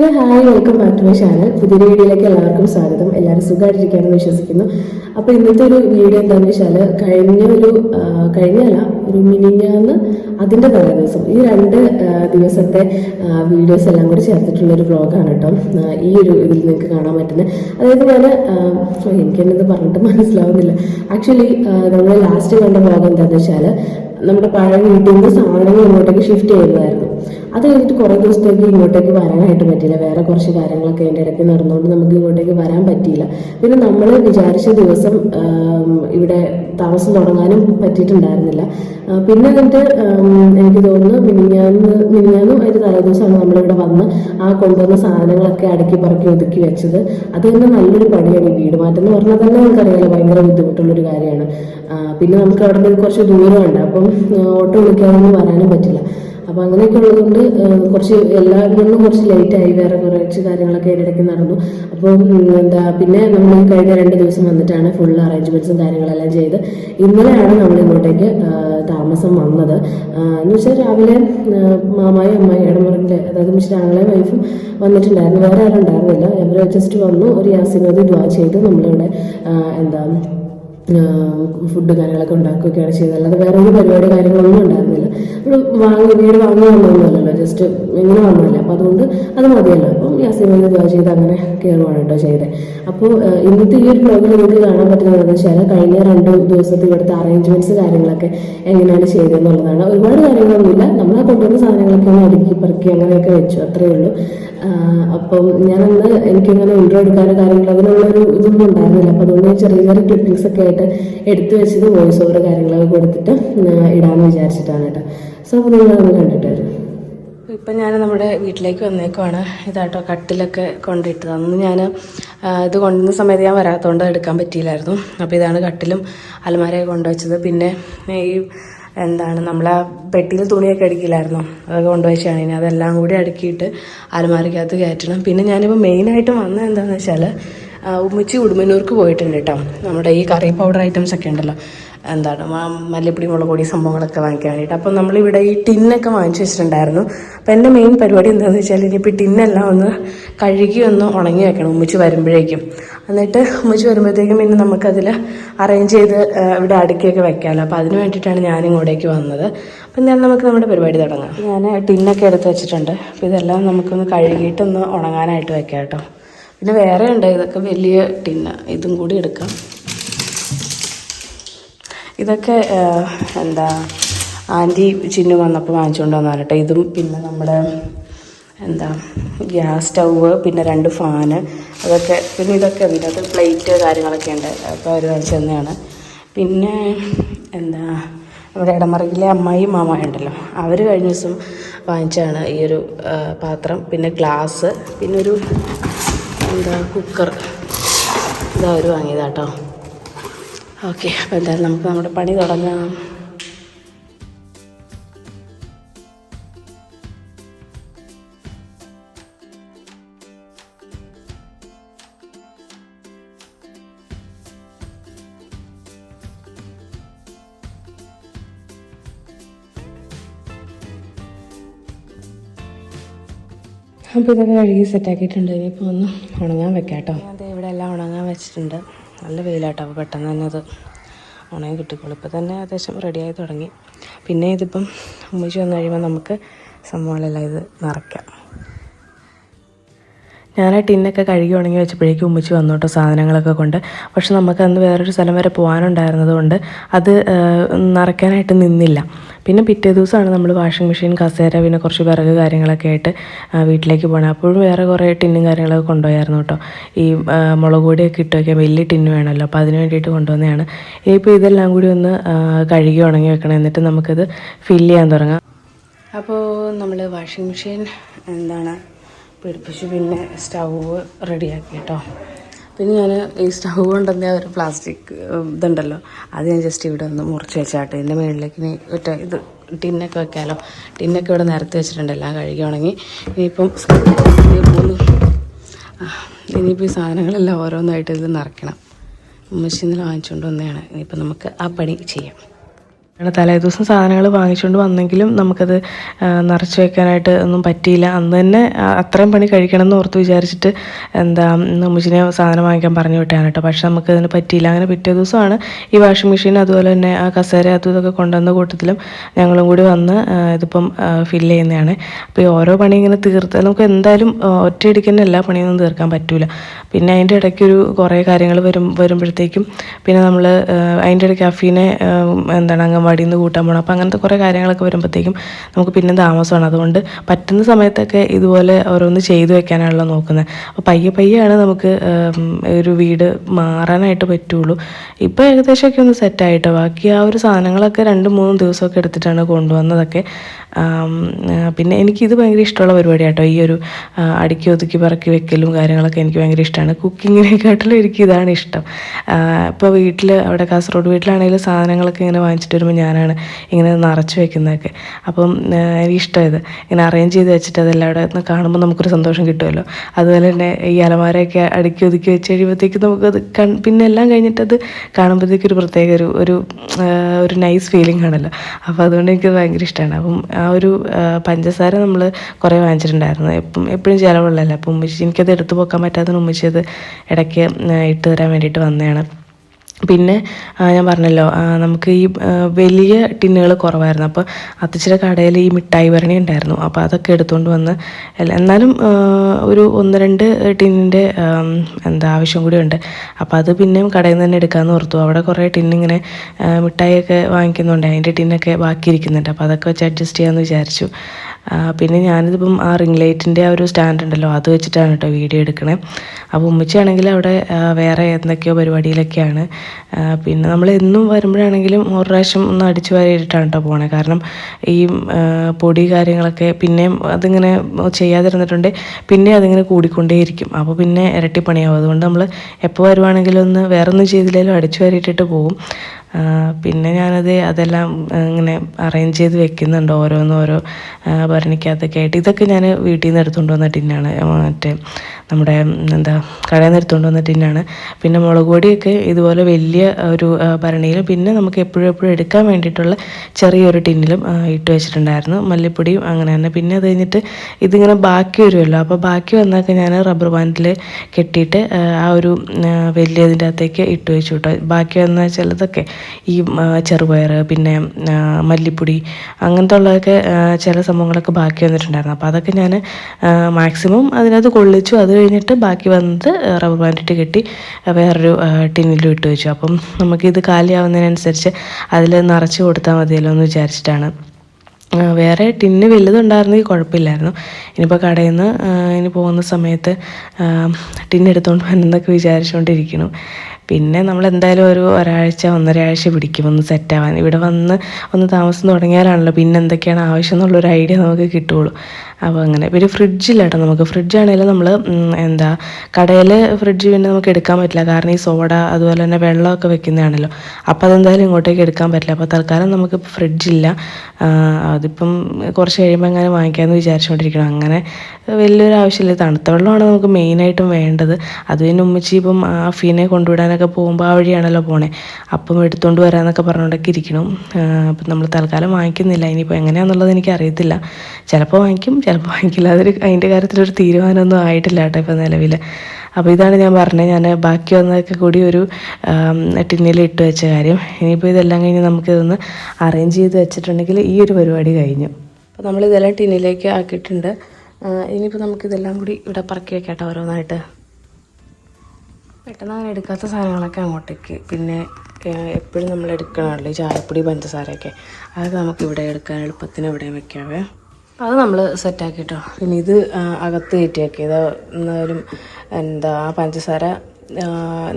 Hello hi welcome back to my channel. പുതിയൊരു വീഡിയോയിലേക്ക് എല്ലാവർക്കും സ്വാഗതം. എല്ലാവരും സുഖമായിട്ടിരിക്കുകയാണെന്ന് വിശ്വസിക്കുന്നു. അപ്പോൾ ഇന്നത്തെ ഒരു വീഡിയോ എന്താണെന്ന് വെച്ചാൽ കഴിഞ്ഞ ഒരു കഴിഞ്ഞല്ല ഒരു മിനിഞ്ഞാന്ന് അതിന്റെ തലേ ദിവസം ഈ രണ്ട് ദിവസത്തെ വീഡിയോസ് എല്ലാം കൂടി ചേർത്തിട്ടുള്ള ഒരു വ്ളോഗാണ് കേട്ടോ ഈ ഒരു ഇതിൽ നിങ്ങൾക്ക് കാണാൻ പറ്റുന്നത്. അതായത് ഞാൻ എനിക്ക് എന്നത് പറഞ്ഞിട്ട് മനസ്സിലാവുന്നില്ല. ആക്ച്വലി നമ്മൾ ലാസ്റ്റ് കണ്ട വ്ളോഗ് എന്താണെന്ന് വെച്ചാൽ നമ്മുടെ പഴയ വീട്ടിൽ നിന്ന് സാധനങ്ങൾ ഇങ്ങോട്ടേക്ക് ഷിഫ്റ്റ് ചെയ്യുന്നതായിരുന്നു. അത് കഴിഞ്ഞിട്ട് കുറേ ദിവസത്തേക്ക് ഇങ്ങോട്ടേക്ക് വരാനായിട്ട് പറ്റില്ല വേറെ കുറച്ച് കാര്യങ്ങളൊക്കെ അതിന്റെ ഇടയ്ക്ക് നടന്നുകൊണ്ട് നമുക്ക് ഇങ്ങോട്ടേക്ക് വരാൻ പറ്റിയില്ല. പിന്നെ നമ്മൾ വിചാരിച്ച ദിവസം ഇവിടെ താമസം തുടങ്ങാനും പറ്റിയിട്ടുണ്ടായിരുന്നില്ല. പിന്നെ എന്നിട്ട് എനിക്ക് തോന്നുന്നു മിനിഞ്ഞാന്ന് മിനിഞ്ഞാന്നും അതിന്റെ തലേദിവസമാണ് നമ്മളിവിടെ വന്ന് ആ കൊണ്ടുവന്ന സാധനങ്ങളൊക്കെ അടുക്കി പറക്കി ഒതുക്കി വെച്ചത്. അത് തന്നെ നല്ലൊരു പണിയാണ് ഈ വീട് മാറ്റം എന്ന് പറഞ്ഞാൽ തന്നെ നമുക്കറിയാലോ ഭയങ്കര ബുദ്ധിമുട്ടുള്ളൊരു കാര്യമാണ്. പിന്നെ നമുക്ക് അവിടെ നിന്ന് കുറച്ച് ദൂരമുണ്ട്. അപ്പം ഓട്ടോ വിളിക്കാതൊന്നും വരാനും പറ്റില്ല. അപ്പോൾ അങ്ങനെയൊക്കെ ഉള്ളതുകൊണ്ട് കുറച്ച് കുറച്ച് എല്ലാവരിലും കുറച്ച് ലേറ്റായി വേറെ കുറച്ച് കാര്യങ്ങളൊക്കെ ഇടയ്ക്ക് നടന്നു. അപ്പോൾ എന്താ പിന്നെ നമ്മൾ കഴിഞ്ഞ രണ്ട് ദിവസം വന്നിട്ടാണ് ഫുൾ അറേഞ്ച്മെന്റ്സും കാര്യങ്ങളെല്ലാം ചെയ്ത്. ഇന്നലെയാണ് നമ്മൾ ഇങ്ങോട്ടേക്ക് താമസം വന്നത്. എന്ന് വെച്ചാൽ രാവിലെ മാമായും അമ്മായി ഇടമുറിന്റെ അതായത് മിശ്രാങ്ങളെ വൈഫും വന്നിട്ടുണ്ടായിരുന്നു. വേറെ ആരും ഉണ്ടായിരുന്നില്ല ഇവർ ജസ്റ്റ് വന്നു ഒരു യാസിനോദി ദ്വാ ചെയ്ത് നമ്മളിവിടെ എന്താ ഫുഡ് കാര്യങ്ങളൊക്കെ ഉണ്ടാക്കുകയൊക്കെയാണ് ചെയ്തത്. അല്ലാതെ വേറെ ഒരു പരിപാടി കാര്യങ്ങളൊന്നും ഉണ്ടായിരുന്നില്ല. ഒരു വാങ്ങി വീട് വാങ്ങി വന്നൊന്നുമല്ലല്ലോ ജസ്റ്റ് ഇങ്ങനെ വന്നതല്ല. അപ്പോൾ അതുകൊണ്ട് അത് മതിയല്ലോ. അപ്പം യാസിമേന്ന് ദ്വാ ചെയ്ത് അങ്ങനെ കയറുവാണ് കേട്ടോ ചെയ്തത് അപ്പോൾ ഇന്നത്തെ ഈ ഒരു ബ്ലോഗിൽ നിങ്ങൾക്ക് കാണാൻ പറ്റുന്നതെന്ന് വെച്ചാൽ കഴിഞ്ഞ രണ്ട് ദിവസത്തെ ഇവിടുത്തെ അറേഞ്ച്മെന്റ്സ് കാര്യങ്ങളൊക്കെ എങ്ങനെയാണ് ചെയ്തതെന്നുള്ളതാണ്. ഒരുപാട് കാര്യങ്ങളൊന്നുമില്ല. നമ്മൾ ആ കൊണ്ടുവന്ന സാധനങ്ങളൊക്കെ ഒന്ന് അടുക്കി പെറുക്കി അങ്ങനെയൊക്കെ വെച്ചു. അത്രയേ ഉള്ളൂ. അപ്പം ഞാനന്ന് എനിക്കിങ്ങനെ ഇൻട്രോ എടുക്കാനോ കാര്യങ്ങളോ അതിനുള്ളൊരു ഇതൊന്നും ഉണ്ടായിരുന്നില്ല. അപ്പോൾ അതുകൊണ്ട് ഞാൻ ചെറിയ ചെറിയ ക്ലിപ്പിങ്സ് ഒക്കെ ആയിട്ട് എടുത്തു വെച്ചത് വോയിസ് ഓവർ കാര്യങ്ങളൊക്കെ കൊടുത്തിട്ട് ഇടാമെന്ന് വിചാരിച്ചിട്ടാണ് കേട്ടോ. സോ അപ്പോൾ നിങ്ങളൊന്ന് കണ്ടിട്ട് വരും. ഇപ്പം ഞാൻ നമ്മുടെ വീട്ടിലേക്ക് വന്നേക്കുവാണ്. ഇതാട്ടോ കട്ടിലൊക്കെ കൊണ്ടിട്ടത്. അന്ന് ഞാൻ ഇത് കൊണ്ടുവന്ന സമയത്ത് ഞാൻ വരാത്തതുകൊണ്ട് എടുക്കാൻ പറ്റിയില്ലായിരുന്നു. അപ്പോൾ ഇതാണ് കട്ടിലും അലമാരയൊക്കെ കൊണ്ടുവച്ചത്. പിന്നെ ഈ എന്താണ് നമ്മളെ പെട്ടിയിൽ തുണിയൊക്കെ അടിക്കില്ലായിരുന്നു? അതൊക്കെ കൊണ്ടുവച്ചാണ് ഇനി അതെല്ലാം കൂടി അടുക്കിയിട്ട് അലമാരയ്ക്കകത്ത് കയറ്റണം. പിന്നെ ഞാനിപ്പോൾ മെയിനായിട്ട് വന്നത് എന്താണെന്ന് വെച്ചാൽ ഉമ്മിച്ചി ഉടുമ്പന്നൂർക്ക് പോയിട്ടുണ്ട് കേട്ടോ. നമ്മുടെ ഈ കറി പൗഡർ ഐറ്റംസ് ഒക്കെ ഉണ്ടല്ലോ. എന്താണ് മല്ലിപ്പൊടി മുളക് പൊടി സംഭവങ്ങളൊക്കെ വാങ്ങിക്കാൻ വേണ്ടിയിട്ട് അപ്പം നമ്മളിവിടെ ഈ ടിന്നൊക്കെ വാങ്ങിച്ചു വെച്ചിട്ടുണ്ടായിരുന്നു. അപ്പം എന്റെ മെയിൻ പരിപാടി എന്താണെന്ന് വെച്ചാൽ ഇനിയിപ്പോൾ ടിന്നെല്ലാം ഒന്ന് കഴുകി ഒന്ന് ഉണങ്ങി വെക്കണം ഉമ്മിച്ച് വരുമ്പോഴേക്കും. എന്നിട്ട് ഉമ്മിച്ച് വരുമ്പോഴത്തേക്കും പിന്നെ നമുക്കതിൽ അറേഞ്ച് ചെയ്ത് ഇവിടെ അടുക്കിയൊക്കെ വെക്കാമല്ലോ അപ്പോൾ അതിന് വേണ്ടിയിട്ടാണ് ഞാൻ ഇങ്ങോട്ടേക്ക് വന്നത്. അപ്പം ഞാൻ നമുക്ക് നമ്മുടെ പരിപാടി തുടങ്ങാം. ഞാൻ ടിന്നൊക്കെ എടുത്ത് വെച്ചിട്ടുണ്ട്. അപ്പോൾ ഇതെല്ലാം നമുക്കൊന്ന് കഴുകിയിട്ടൊന്ന് ഉണങ്ങാനായിട്ട് വെക്കാം കേട്ടോ. പിന്നെ വേറെ ഉണ്ട് ഇതൊക്കെ വലിയ ടിന്ന. ഇതും കൂടി എടുക്കാം. ഇതൊക്കെ എന്താ ആന്റി ചിന്നു വന്നപ്പോൾ വാങ്ങിച്ചുകൊണ്ട് വന്നതാണ് കേട്ടോ. ഇതും പിന്നെ നമ്മുടെ എന്താ ഗ്യാസ് സ്റ്റൗവ് പിന്നെ രണ്ട് ഫാന് അതൊക്കെ പിന്നെ ഇതൊക്കെ ഇതിനകത്ത് പ്ലേറ്റ് കാര്യങ്ങളൊക്കെ ഉണ്ട്. അപ്പോൾ അവർ വാങ്ങിച്ചു തന്നെയാണ് പിന്നെ എന്താ നമ്മുടെ ഇടമറയിലെ അമ്മായി മാമ ഉണ്ടല്ലോ. അവർ കഴിഞ്ഞ ദിവസം വാങ്ങിച്ചാണ് ഈ ഒരു പാത്രം. പിന്നെ ഗ്ലാസ് പിന്നെ ഒരു എന്താ കുക്കർ? ഇതാ അവർ വാങ്ങിയതാട്ടോ. ഓക്കെ അപ്പോൾ എന്തായാലും നമുക്ക് നമ്മുടെ പണി തുടങ്ങാം. അപ്പോൾ ഇതൊക്കെ കഴുകി സെറ്റാക്കിയിട്ടുണ്ട് ഇനിയിപ്പോൾ ഒന്ന് ഉണങ്ങാൻ വെക്കാട്ടോ. കേട്ടോ അതെ ഇവിടെ എല്ലാം ഉണങ്ങാൻ വെച്ചിട്ടുണ്ട്. നല്ല വെയിലാട്ടോ അപ്പോൾ പെട്ടെന്ന് തന്നെ അത് ഉണങ്ങി കിട്ടിക്കോളും. ഇപ്പോൾ തന്നെ അത്യാവശ്യം റെഡിയായി തുടങ്ങി. പിന്നെ ഇതിപ്പം ഉമ്മച്ചി വന്നു കഴിയുമ്പോൾ നമുക്ക് സംഭവങ്ങളെല്ലാം ഇത് നിറയ്ക്കാം. ഞാൻ ടിന്നൊക്കെ കഴുകി ഉണങ്ങി വെച്ചപ്പോഴേക്കും ഉമ്മിച്ച് വന്നു കേട്ടോ സാധനങ്ങളൊക്കെ കൊണ്ട്. പക്ഷെ നമുക്ക് അന്ന് വേറൊരു സ്ഥലം വരെ പോകാനുണ്ടായിരുന്നത് കൊണ്ട് അത് നിറയ്ക്കാനായിട്ട് നിന്നില്ല. പിന്നെ പിറ്റേ ദിവസമാണ് നമ്മൾ വാഷിംഗ് മെഷീൻ കസേര പിന്നെ കുറച്ച് വിറക് കാര്യങ്ങളൊക്കെ ആയിട്ട് വീട്ടിലേക്ക് പോകണം അപ്പോഴും വേറെ കുറേ ടിന്നും കാര്യങ്ങളൊക്കെ കൊണ്ടുപോയായിരുന്നു കേട്ടോ. ഈ മുളക് പൊടിയൊക്കെ ഇട്ട് വയ്ക്കാൻ വലിയ ടിന്ന് വേണമല്ലോ. അപ്പോൾ അതിന് വേണ്ടിയിട്ട് കൊണ്ടുവന്നതാണ്. ഇനിയിപ്പോൾ ഇതെല്ലാം കൂടി ഒന്ന് കഴുകി ഉണങ്ങി വെക്കണം. എന്നിട്ട് നമുക്കത് ഫില്ല് ചെയ്യാൻ തുടങ്ങാം. അപ്പോൾ നമ്മൾ വാഷിംഗ് മെഷീൻ എന്താണ് പിടിപ്പിച്ചു പിന്നെ സ്റ്റൗവ് റെഡിയാക്കി കേട്ടോ. പിന്നെ ഞാൻ ഈ സ്റ്റൗ കൊണ്ടുവന്ന ഒരു പ്ലാസ്റ്റിക് ഇതുണ്ടല്ലോ. അത് ഞാൻ ജസ്റ്റ് ഇവിടെ ഒന്ന് മുറിച്ച് വെച്ചാട്ടെ. ഇതിന്റെ മുകളിലേക്ക് ഇനി ഒറ്റ ഇത് ടിന്നൊക്കെ വെക്കാമല്ലോ ടിന്നൊക്കെ ഇവിടെ നിരത്തി വെച്ചിട്ടുണ്ട്. എല്ലാം കഴുകി ഉണങ്ങി. ഇനിയിപ്പം ആ, ഇനിയിപ്പോൾ ഈ സാധനങ്ങളെല്ലാം ഓരോന്നായിട്ട് ഇതിൽ നിറയ്ക്കണം. മെഷീനിൽ വാങ്ങിച്ചുകൊണ്ട് വന്നതാണ്. ഇനിയിപ്പോൾ നമുക്ക് ആ പണി ചെയ്യാം. തലേദിവസം സാധനങ്ങൾ വാങ്ങിച്ചുകൊണ്ട് വന്നെങ്കിലും നമുക്കത് നിറച്ച് വെക്കാനായിട്ട് ഒന്നും പറ്റിയില്ല. അന്ന് തന്നെ അത്രയും പണി കഴിക്കണം എന്ന് ഓർത്ത് വിചാരിച്ചിട്ട് എന്താ ഉമ്മച്ചിനെ സാധനം വാങ്ങിക്കാൻ പറഞ്ഞു വിട്ടാണ് കേട്ടോ. പക്ഷെ നമുക്കതിന് പറ്റിയില്ല. അങ്ങനെ പിറ്റേ ദിവസമാണ് ഈ വാഷിംഗ് മെഷീൻ അതുപോലെ തന്നെ ആ കസേര അതും ഇതൊക്കെ കൊണ്ടുവന്ന കൂട്ടത്തിലും ഞങ്ങളും കൂടി വന്ന് ഇതിപ്പം ഫില്ല് ചെയ്യുന്നതാണ്. അപ്പോൾ ഈ ഓരോ പണി ഇങ്ങനെ തീർത്ത് നമുക്ക് എന്തായാലും ഒറ്റയടിക്ക് തന്നെ എല്ലാ പണിയൊന്നും തീർക്കാൻ പറ്റില്ല പിന്നെ അതിന്റെ ഇടയ്ക്ക് ഒരു കുറേ കാര്യങ്ങൾ വരും വരുമ്പോഴത്തേക്കും പിന്നെ നമ്മൾ അതിന്റെ ഇടയ്ക്ക് അഫീനെ എന്താണ് എന്താണ് അംഗൻവാടിയിൽ നിന്ന് കൂട്ടാൻ പോകണം അപ്പോൾ അങ്ങനത്തെ കുറേ കാര്യങ്ങളൊക്കെ വരുമ്പോഴത്തേക്കും നമുക്ക് പിന്നെ താമസമാണ്. അതുകൊണ്ട് പറ്റുന്ന സമയത്തൊക്കെ ഇതുപോലെ ഓരോന്ന് ചെയ്തു വെക്കാനാണല്ലോ നോക്കുന്നത്. അപ്പോൾ പയ്യെ പയ്യാണ് നമുക്ക് ഒരു വീട് മാറാനായിട്ട് പറ്റുള്ളൂ. ഇപ്പോൾ ഏകദേശമൊക്കെ ഒന്ന് സെറ്റായിട്ട് ബാക്കി ആ ഒരു സാധനങ്ങളൊക്കെ രണ്ട് മൂന്ന് ദിവസമൊക്കെ എടുത്തിട്ടാണ് കൊണ്ടുവന്നതൊക്കെ. പിന്നെ എനിക്കിത് ഭയങ്കര ഇഷ്ടമുള്ള പരിപാടിയാട്ടോ. ഈ ഒരു അടുക്കി ഒതുക്കി പറക്കി വെക്കലും കാര്യങ്ങളൊക്കെ എനിക്ക് ഭയങ്കര ഇഷ്ടമാണ്. കുക്കിങ്ങിനെക്കാട്ടിലും എനിക്ക് ഇതാണ് ഇഷ്ടം. ഇപ്പോൾ വീട്ടിൽ അവിടെ കാസർഗോഡ് വീട്ടിലാണെങ്കിലും സാധനങ്ങളൊക്കെ ഇങ്ങനെ വാങ്ങിച്ചിട്ട് വരുമ്പോൾ ഞാനാണ് ഇങ്ങനെ നിറച്ച് വെക്കുന്നതൊക്കെ. അപ്പം എനിക്ക് എനിക്കിഷ്ടം ഇത് ഇങ്ങനെ അറേഞ്ച് ചെയ്ത് വെച്ചിട്ട് അതെല്ലാം അവിടെ നിന്ന് കാണുമ്പോൾ നമുക്കൊരു സന്തോഷം കിട്ടുമല്ലോ. അതുപോലെ തന്നെ ഈ അലമാരയൊക്കെ അടുക്കി ഒതുക്കി വെച്ച് കഴിയുമ്പോഴത്തേക്ക് നമുക്കത് കൺ പിന്നെ എല്ലാം കഴിഞ്ഞിട്ടത് കാണുമ്പോഴത്തേക്ക് ഒരു പ്രത്യേക ഒരു ഒരു ഒരു നൈസ് ഫീലിംഗ് ആണല്ലോ. അപ്പോൾ അതുകൊണ്ട് എനിക്ക് ഭയങ്കര ഇഷ്ടമാണ്. അപ്പം ആ ഒരു പഞ്ചസാര നമ്മൾ കുറേ വാങ്ങിച്ചിട്ടുണ്ടായിരുന്നു. എപ്പം എപ്പോഴും ചിലവുള്ളതല്ല. അപ്പം ഉമ്മച്ചി എനിക്കത് എടുത്തു പോക്കാൻ പറ്റാത്തതിന് ഉമ്മച്ചി അത് ഇടയ്ക്ക് ഇട്ട് തരാൻ വേണ്ടിയിട്ട് വന്നതാണ്. പിന്നെ ഞാൻ പറഞ്ഞല്ലോ നമുക്ക് ഈ വലിയ ടിന്നുകൾ കുറവായിരുന്നു. അപ്പോൾ അത്തച്ചിയുടെ കടയിൽ ഈ മിഠായി ഭരണി ഉണ്ടായിരുന്നു. അപ്പോൾ അതൊക്കെ എടുത്തുകൊണ്ട് വന്ന് എന്നാലും ഒരു ഒന്ന് രണ്ട് ടിന്നിന്റെ എന്താ ആവശ്യം കൂടി ഉണ്ട്. അപ്പോൾ അത് പിന്നെയും കടയിൽ നിന്ന് തന്നെ എടുക്കാമെന്ന് ഓർത്തു. അവിടെ കുറേ ടിന്നിങ്ങനെ മിഠായിയൊക്കെ വാങ്ങിക്കുന്നുണ്ട്. അതിന്റെ ടിന്നൊക്കെ ബാക്കി ഇരിക്കുന്നുണ്ട് അപ്പോൾ അതൊക്കെ വെച്ച് അഡ്ജസ്റ്റ് ചെയ്യാമെന്ന് വിചാരിച്ചു. പിന്നെ ഞാനിതിപ്പം ആ റിംഗ് ലൈറ്റിന്റെ ആ ഒരു സ്റ്റാൻഡ് ഉണ്ടല്ലോ അത് വെച്ചിട്ടാണ് കേട്ടോ വീഡിയോ എടുക്കണേ. അപ്പോൾ ഉമ്മച്ചിയാണെങ്കിൽ അവിടെ വേറെ എന്തൊക്കെയോ പരിപാടിയിലൊക്കെയാണ്. പിന്നെ നമ്മൾ എന്നും വരുമ്പോഴാണെങ്കിലും ഒരു പ്രാവശ്യം ഒന്ന് അടിച്ചു വാരിയിട്ടാണ് കേട്ടോ പോണേ. കാരണം ഈ പൊടി കാര്യങ്ങളൊക്കെ പിന്നെയും അതിങ്ങനെ ചെയ്യാതിരുന്നിട്ടുണ്ട് പിന്നെ അതിങ്ങനെ കൂടിക്കൊണ്ടേയിരിക്കും. അപ്പോൾ പിന്നെ ഇരട്ടി പണിയാവും. അതുകൊണ്ട് നമ്മൾ എപ്പോൾ വരുവാണെങ്കിലും ഒന്ന് വേറൊന്നും ചെയ്തില്ലെങ്കിലും അടിച്ചു വാരിയിട്ടിട്ട് പോകും പിന്നെ ഞാനത് അതെല്ലാം ഇങ്ങനെ അറേഞ്ച് ചെയ്ത് വെക്കുന്നുണ്ട് ഓരോന്നോരോ ഭരണിക്കകത്തൊക്കെ ആയിട്ട്. ഇതൊക്കെ ഞാൻ വീട്ടിൽ നിന്ന് എടുത്തുകൊണ്ട് വന്ന ടിന്നാണ്. മറ്റേ നമ്മുടെ എന്താ കടയിൽ നിന്ന് എടുത്തുകൊണ്ട് വന്ന ടിന്നാണ്. പിന്നെ മുളക് പൊടിയൊക്കെ ഇതുപോലെ വലിയ ഒരു ഭരണിയിലും പിന്നെ നമുക്ക് എപ്പോഴും എപ്പോഴും എടുക്കാൻ വേണ്ടിയിട്ടുള്ള ചെറിയൊരു ടിന്നിലും ഇട്ട് വെച്ചിട്ടുണ്ടായിരുന്നു. മല്ലിപ്പൊടിയും അങ്ങനെ തന്നെ. പിന്നെ അത് കഴിഞ്ഞിട്ട് ഇതിങ്ങനെ ബാക്കി വരുമല്ലോ. അപ്പോൾ ബാക്കി വന്നൊക്കെ ഞാൻ റബ്ബർ ബാൻഡിൽ കെട്ടിയിട്ട് ആ, ഒരു വലിയതിന്റെ അകത്തേക്ക് ഇട്ട് വെച്ചു കേട്ടോ. ബാക്കി വന്ന ചിലതൊക്കെ ഈ ചെറുപയർ പിന്നെ മല്ലിപ്പൊടി അങ്ങനത്തെ ഉള്ളതൊക്കെ ചില സംഭവങ്ങളൊക്കെ ബാക്കി വന്നിട്ടുണ്ടായിരുന്നു. അപ്പോൾ അതൊക്കെ ഞാൻ മാക്സിമം അതിനകത്ത് കൊള്ളിച്ചു. അത് കഴിഞ്ഞിട്ട് ബാക്കി വന്നത് റബ്ബർ ബാൻഡിട്ട് കെട്ടി വേറൊരു ടിന്നിലും ഇട്ട് വെച്ചു. അപ്പം നമുക്കിത് കാലിയാവുന്നതിനനുസരിച്ച് അതിൽ നിറച്ച് കൊടുത്താൽ മതിയല്ലോ എന്ന് വിചാരിച്ചിട്ടാണ്. വേറെ ടിന്ന് വലുതുണ്ടായിരുന്നെങ്കിൽ കുഴപ്പമില്ലായിരുന്നു. ഇനിയിപ്പോൾ കടയിൽ നിന്ന് ഇനി പോകുന്ന സമയത്ത് ആ, ടിന്ന് എടുത്തുകൊണ്ട് വന്നെന്നൊക്കെ വിചാരിച്ചുകൊണ്ടിരിക്കുന്നു പിന്നെ നമ്മൾ എന്തായാലും ഒരു ഒരാഴ്ച ഒന്നരാഴ്ച പിടിക്കും. ഒന്ന് സെറ്റാവാൻ ഇവിടെ വന്ന് ഒന്ന് താമസം തുടങ്ങിയാലാണല്ലോ പിന്നെ എന്തൊക്കെയാണ് ആവശ്യം എന്നുള്ളൊരു ഐഡിയ നമുക്ക് കിട്ടുള്ളൂ. അപ്പോൾ അങ്ങനെ. പിന്നെ ഫ്രിഡ്ജില്ല കേട്ടോ നമുക്ക്. ഫ്രിഡ്ജാണെങ്കിലും നമ്മൾ എന്താ കടയിൽ ഫ്രിഡ്ജ് പിന്നെ നമുക്ക് എടുക്കാൻ പറ്റില്ല. കാരണം ഈ സോഡ അതുപോലെ തന്നെ വെള്ളമൊക്കെ വെക്കുന്നതാണല്ലോ. അപ്പോൾ അതെന്തായാലും ഇങ്ങോട്ടേക്ക് എടുക്കാൻ പറ്റില്ല. അപ്പോൾ തൽക്കാലം നമുക്ക് ഫ്രിഡ്ജില്ല അതിപ്പം കുറച്ച് കഴിയുമ്പോൾ അങ്ങനെ വാങ്ങിക്കാമെന്ന് വിചാരിച്ചുകൊണ്ടിരിക്കണം അങ്ങനെ വലിയൊരു ആവശ്യമില്ല. തണുത്ത വെള്ളമാണ് നമുക്ക് മെയിനായിട്ടും വേണ്ടത്. അത് പിന്നെ ഉമ്മച്ചി ഇപ്പം അഫീനെ കൊണ്ടുവിടാനൊക്കെ പോകുമ്പോൾ ആ വഴിയാണല്ലോ പോണേ. അപ്പം എടുത്തുകൊണ്ട് വരാമെന്നൊക്കെ പറഞ്ഞുകൊണ്ടൊക്കെ ഇരിക്കണം. അപ്പം നമ്മൾ തൽക്കാലം വാങ്ങിക്കുന്നില്ല. ഇനിയിപ്പോൾ എങ്ങനെയാണെന്നുള്ളത് എനിക്ക് അറിയത്തില്ല ചിലപ്പോൾ വാങ്ങിക്കും ചിലപ്പോൾ വാങ്ങിക്കില്ല അതൊരു അതിന്റെ കാര്യത്തിലൊരു തീരുമാനമൊന്നും ആയിട്ടില്ല കേട്ടോ ഇപ്പോൾ നിലവിൽ അപ്പോൾ ഇതാണ് ഞാൻ പറഞ്ഞത്. ഞാൻ ബാക്കി വന്നതൊക്കെ കൂടി ഒരു ടിന്നിൽ ഇട്ട് വെച്ച കാര്യം. ഇനിയിപ്പോൾ ഇതെല്ലാം കഴിഞ്ഞ് നമുക്കിതൊന്ന് അറേഞ്ച് ചെയ്ത് വെച്ചിട്ടുണ്ടെങ്കിൽ ഈ ഒരു പരിപാടി കഴിഞ്ഞു. അപ്പോൾ നമ്മളിതെല്ലാം ടിന്നിലേക്ക് ആക്കിയിട്ടുണ്ട്. ഇനിയിപ്പോൾ നമുക്കിതെല്ലാം കൂടി ഇവിടെ പറക്കി വെക്കാട്ടോ ഓരോന്നായിട്ട്. പെട്ടെന്ന് അങ്ങനെ എടുക്കാത്ത സാധനങ്ങളൊക്കെ അങ്ങോട്ടേക്ക്. പിന്നെ എപ്പോഴും നമ്മൾ എടുക്കണമല്ലോ ഈ ചായപ്പൊടി പഞ്ചസാരയൊക്കെ. നമുക്ക് ഇവിടെ എടുക്കാൻ എളുപ്പത്തിന് ഇവിടെ വെക്കാവേ. അത് നമ്മൾ സെറ്റാക്കിട്ടോ പിന്നെ ഇത് അകത്ത് കയറ്റിയാക്കി. ഇത് എന്നാലും എന്താ പഞ്ചസാര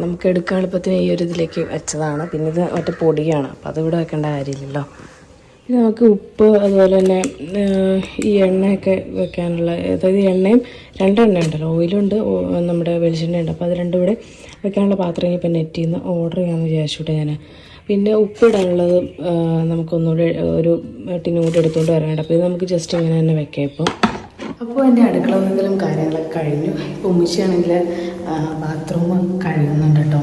നമുക്ക് എടുക്കാൻ എളുപ്പത്തിന് ഈ ഒരു ഇതിലേക്ക് വെച്ചതാണ്. പിന്നെ ഇത് മറ്റേ പൊടിയാണ്. അപ്പോൾ അത് ഇവിടെ വെക്കേണ്ട കാര്യമില്ലല്ലോ. പിന്നെ നമുക്ക് ഉപ്പ് അതുപോലെ തന്നെ ഈ എണ്ണയൊക്കെ വെക്കാനുള്ള അതായത് എണ്ണയും രണ്ടെണ്ണ ഉണ്ടല്ലോ. ഓയിലുണ്ട് നമ്മുടെ വെളിച്ചെണ്ണയുണ്ട്. അപ്പോൾ അത് രണ്ടും കൂടെ വെക്കാനുള്ള പാത്രം ഇപ്പം നെറ്റിൽ നിന്ന് ഓർഡർ ചെയ്യാമെന്ന് വിചാരിച്ചുട്ടെ ഞാൻ പിന്നെ ഉപ്പിടാനുള്ളത് നമുക്കൊന്നുകൂടെ ഒരു ടിന്നും കൂടെ എടുത്തുകൊണ്ട് വരാനുണ്ട് അപ്പോൾ ഇത് നമുക്ക് ജസ്റ്റ് ഇങ്ങനെ തന്നെ വെക്കാം ഇപ്പം. അപ്പോൾ എന്റെ അടുക്കള എന്തെങ്കിലും കാര്യങ്ങളൊക്കെ കഴിഞ്ഞു. ഇപ്പോൾ ഉമ്മച്ചിയാണെങ്കിൽ ബാത്റൂം കഴുകുന്നുണ്ട് കേട്ടോ.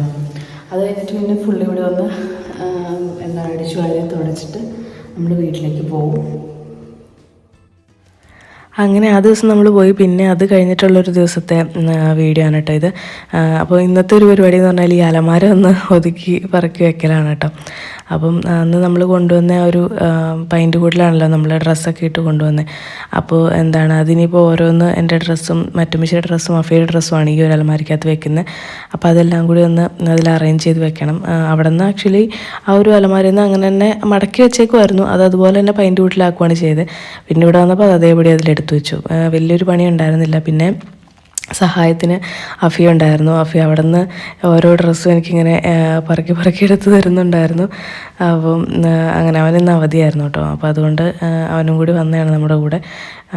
അത് കഴിഞ്ഞിട്ട് പിന്നെ ഫുള്ള് ഇവിടെ വന്ന് എന്താ അടിച്ചു വാരി തുടച്ചിട്ട് നമ്മൾ വീട്ടിലേക്ക് പോകും. അങ്ങനെ ആ ദിവസം നമ്മൾ പോയി. പിന്നെ അത് കഴിഞ്ഞിട്ടുള്ളൊരു ദിവസത്തെ വീഡിയോ ആണ് കേട്ടോ ഇത്. അപ്പോൾ ഇന്നത്തെ ഒരു പരിപാടി എന്ന് പറഞ്ഞാൽ ഈ അലമാര ഒന്ന് ഒതുക്കി പറക്കി വെക്കലാണ് കേട്ടോ അപ്പം അന്ന് നമ്മൾ കൊണ്ടുവന്ന ഒരു പൈന്റ് കൂട്ടിലാണല്ലോ നമ്മൾ ഡ്രസ്സൊക്കെ ഇട്ട് കൊണ്ടുവന്നത് അപ്പോൾ എന്താണ് അതിനിപ്പോൾ ഓരോന്ന് എന്റെ ഡ്രസ്സും മറ്റുമിശിയുടെ ഡ്രസ്സും അഫയുടെ ഡ്രസ്സുമാണ് ഈ ഒരു അലമാരിക്കകത്ത് വെക്കുന്നത് അപ്പോൾ അതെല്ലാം കൂടി ഒന്ന് അതിൽ അറേഞ്ച് ചെയ്ത് വെക്കണം. അവിടെ നിന്ന് ആക്ച്വലി ആ ഒരു അലമാരിയിൽ നിന്ന് അങ്ങനെ തന്നെ മടക്കി വെച്ചേക്കുമായിരുന്നു അത് അതുപോലെ തന്നെ പൈന്റ് കൂട്ടിലാക്കുകയാണ് ചെയ്തത്. പിന്നെ ഇവിടെ വന്നപ്പോൾ അത് അതേപടി അതിലെടുത്ത് വെച്ചു. വലിയൊരു പണി ഉണ്ടായിരുന്നില്ല പിന്നെ സഹായത്തിന് അഫി ഉണ്ടായിരുന്നു. അഫി അവിടെ നിന്ന് ഓരോ ഡ്രസ്സും എനിക്കിങ്ങനെ പറക്കി പറക്കി എടുത്ത് തരുന്നുണ്ടായിരുന്നു. അപ്പം അങ്ങനെ അവൻ ഇന്ന് അവധിയായിരുന്നു കേട്ടോ. അപ്പോൾ അതുകൊണ്ട് അവനും കൂടി വന്നതാണ് നമ്മുടെ കൂടെ.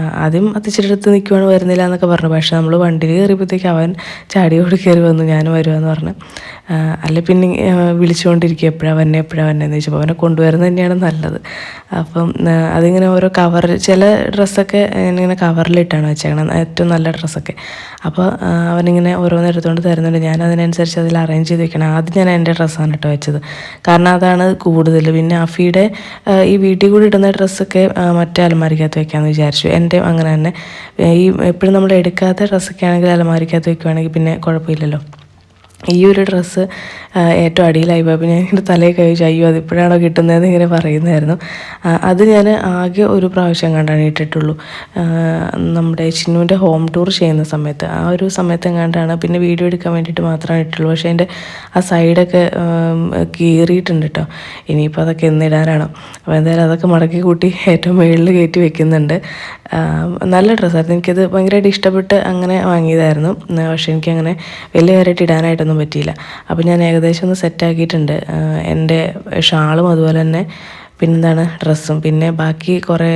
ആദ്യം അത്തിച്ചിട്ട് അടുത്ത് നിൽക്കുവാണ് വരുന്നില്ല എന്നൊക്കെ പറഞ്ഞു. പക്ഷേ നമ്മൾ വണ്ടിയിൽ കയറിയപ്പോഴത്തേക്ക് അവൻ ചാടിയോട് കയറി വന്നു. ഞാനും വരുവാന്ന് പറഞ്ഞു. അല്ല പിന്നെ വിളിച്ചുകൊണ്ടിരിക്കുക. എപ്പോഴാണ് വന്നെ എപ്പോഴാണ് വന്നെ എന്ന് ചോദിച്ചപ്പോൾ അവനെ കൊണ്ടുവരുന്നത് തന്നെയാണ് നല്ലത്. അപ്പം അതിങ്ങനെ ഓരോ കവർ ചില ഡ്രസ്സൊക്കെ ഇങ്ങനെ കവറിലിട്ടാണ് വെച്ചേക്കണം ഏറ്റവും നല്ല ഡ്രസ്സൊക്കെ. അപ്പോൾ അവനിങ്ങനെ ഓരോന്ന് എടുത്തുകൊണ്ട് തരുന്നുണ്ട്. ഞാൻ അതിനനുസരിച്ച് അതിൽ അറേഞ്ച് ചെയ്ത് വെക്കണം. ആദ്യം ഞാൻ എന്റെ ഡ്രസ്സാണ് കേട്ടോ വെച്ചത്. കാരണം അതാണ് കൂടുതൽ. പിന്നെ അഫിയുടെ ഈ വീട്ടിൽ കൂടി ഇടുന്ന ഡ്രസ്സൊക്കെ മറ്റേ അലമാരിക്കകത്ത് വെക്കാമെന്ന് വിചാരിച്ചു. എന്റെ അങ്ങനെ തന്നെ. ഈ എപ്പോഴും നമ്മൾ എടുക്കാത്ത ഡ്രസ്സൊക്കെ ആണെങ്കിൽ അലമാരിക്കകത്ത് വെക്കുവാണെങ്കിൽ പിന്നെ കുഴപ്പമില്ലല്ലോ. ഈ ഒരു ഡ്രസ്സ് ഏറ്റവും അടിയിലായി പോയി അപ്പോൾ ഞാൻ എന്റെ തലയിൽ കഴിച്ചു അയ്യോ അതിപ്പോഴാണോ കിട്ടുന്നതെന്ന് ഇങ്ങനെ പറയുന്നതായിരുന്നു. അത് ഞാൻ ആകെ ഒരു പ്രാവശ്യം കണ്ടാണ് ഇട്ടിട്ടുള്ളൂ. നമ്മുടെ ചിന്നുവിന്റെ ഹോം ടൂർ ചെയ്യുന്ന സമയത്ത്. ആ ഒരു സമയത്ത് എങ്ങാണ്ടാണ് പിന്നെ വീഡിയോ എടുക്കാൻ വേണ്ടിയിട്ട് മാത്രമാണ് ഇട്ടുള്ളൂ പക്ഷേ എന്റെ ആ സൈഡൊക്കെ കീറിയിട്ടുണ്ട് കേട്ടോ ഇനിയിപ്പോൾ അതൊക്കെ എന്നിടാനാണ് അപ്പോൾ എന്തായാലും അതൊക്കെ മടക്കി കൂട്ടി ഏറ്റവും മുകളിൽ കയറ്റി വെക്കുന്നുണ്ട്. നല്ല ഡ്രസ്സായിരുന്നു. എനിക്കത് ഭയങ്കരമായിട്ട് ഇഷ്ടപ്പെട്ട് അങ്ങനെ വാങ്ങിയതായിരുന്നു. പക്ഷേ എനിക്കങ്ങനെ വലിയ കാര്യമായിട്ട് ഇടാനായിട്ടൊന്നും പറ്റിയില്ല. അപ്പോൾ ഞാൻ ഏകദേശം ഒന്ന് സെറ്റാക്കിയിട്ടുണ്ട് എന്റെ ഷാളും അതുപോലെ തന്നെ പിന്നെന്താണ് ഡ്രസ്സും. പിന്നെ ബാക്കി കുറേ